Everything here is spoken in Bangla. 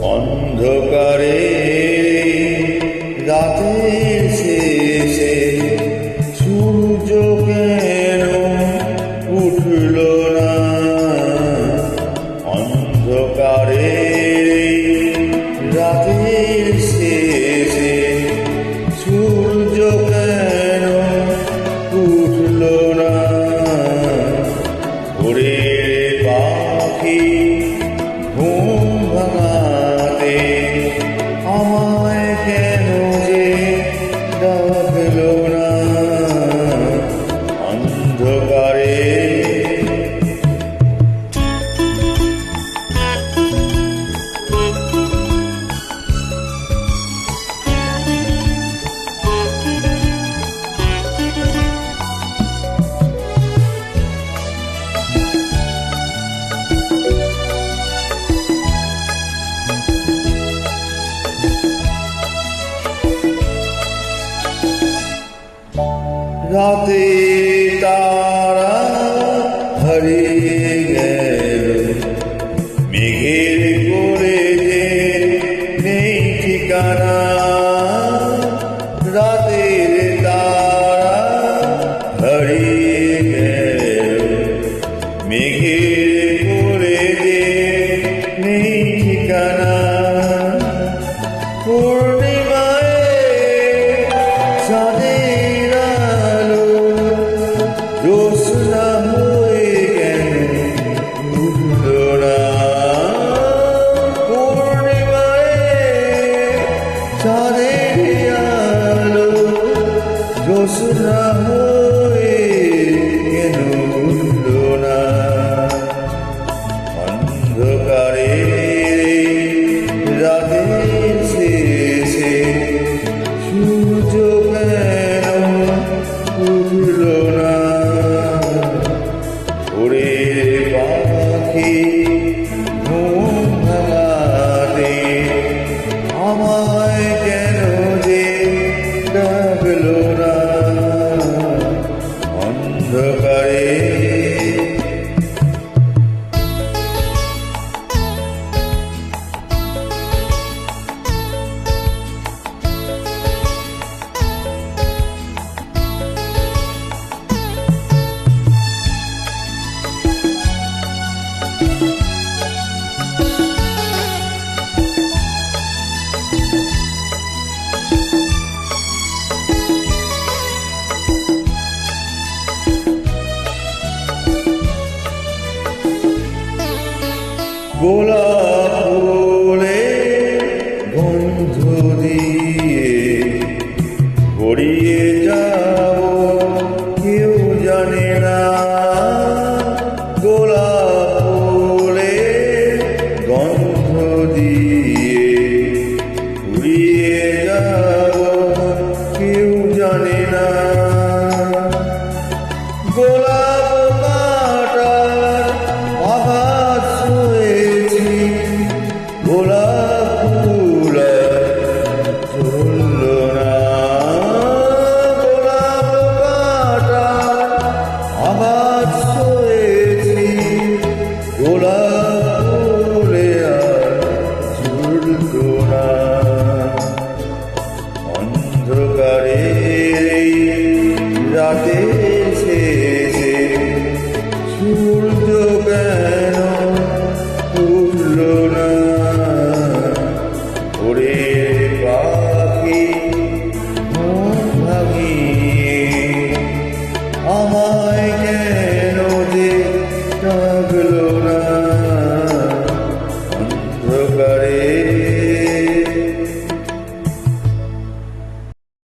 অন্ধকারে রাতের শেষে সূর্য কেন উঠল না? অন্ধকারে রাতের শেষে সূর্য কেন উঠল না? ওরে পাখি love. Radhe. love. গোলাপ গড়িয়ে কেউ জানে না গোলা go.